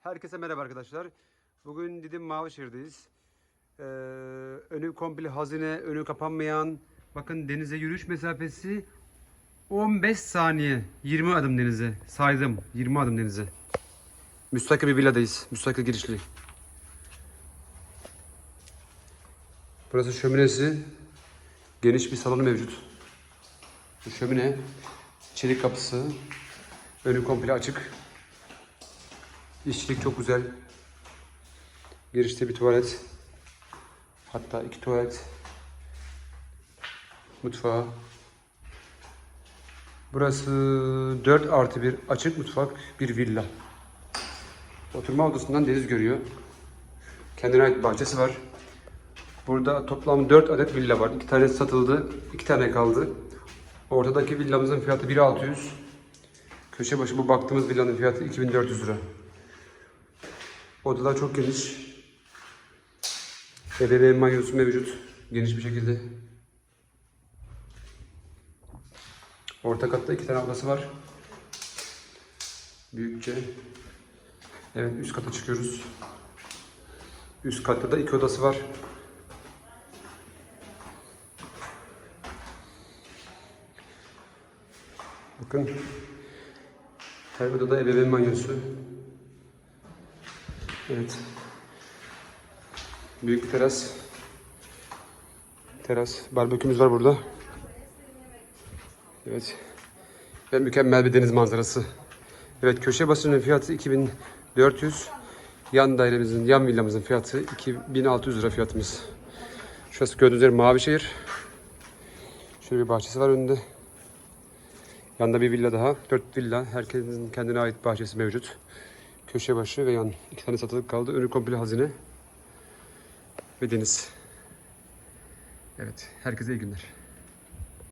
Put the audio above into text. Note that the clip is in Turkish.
Herkese merhaba arkadaşlar. Bugün Didim Mavişehir'deyiz. Ee, önü komple hazine, önü kapanmayan. Bakın denize yürüyüş mesafesi 15 saniye. 20 adım denize. Saydım. 20 adım denize. Müstakil bir villadayız. Müstakil girişli. Burası şöminesi. Geniş bir salonu mevcut. Bu şömine. Çelik kapısı. Önü komple açık. İşçilik çok güzel. Girişte bir tuvalet. Hatta iki tuvalet. Mutfağı. Burası 4 artı bir açık mutfak, bir villa. Oturma odasından deniz görüyor. Kendine ait bahçesi var. Burada toplam 4 adet villa var. 2 tane satıldı, 2 tane kaldı. Ortadaki villamızın fiyatı 1600. Köşe başı bu baktığımız villanın fiyatı 2400 lira. Odalar çok geniş. Ebeveyn banyosu mevcut. Geniş bir şekilde. Orta katta iki tane odası var. Büyükçe. Evet üst kata çıkıyoruz. Üst katta da iki odası var. Bakın. Her odada ebeveyn banyosu. Evet. Büyük bir teras. Teras. Barbekümüz var burada. Evet. Ve mükemmel bir deniz manzarası. Evet köşe basının fiyatı 2400. Yan dairemizin, yan villamızın fiyatı 2600 lira fiyatımız. Şurası gördüğünüz yer Mavişehir. Şöyle bir bahçesi var önünde. Yanında bir villa daha. Dört villa. Herkesin kendine ait bahçesi mevcut. Köşe başı ve yan iki tane satılık kaldı. Önü komple hazine. Ve deniz. Evet. Herkese iyi günler.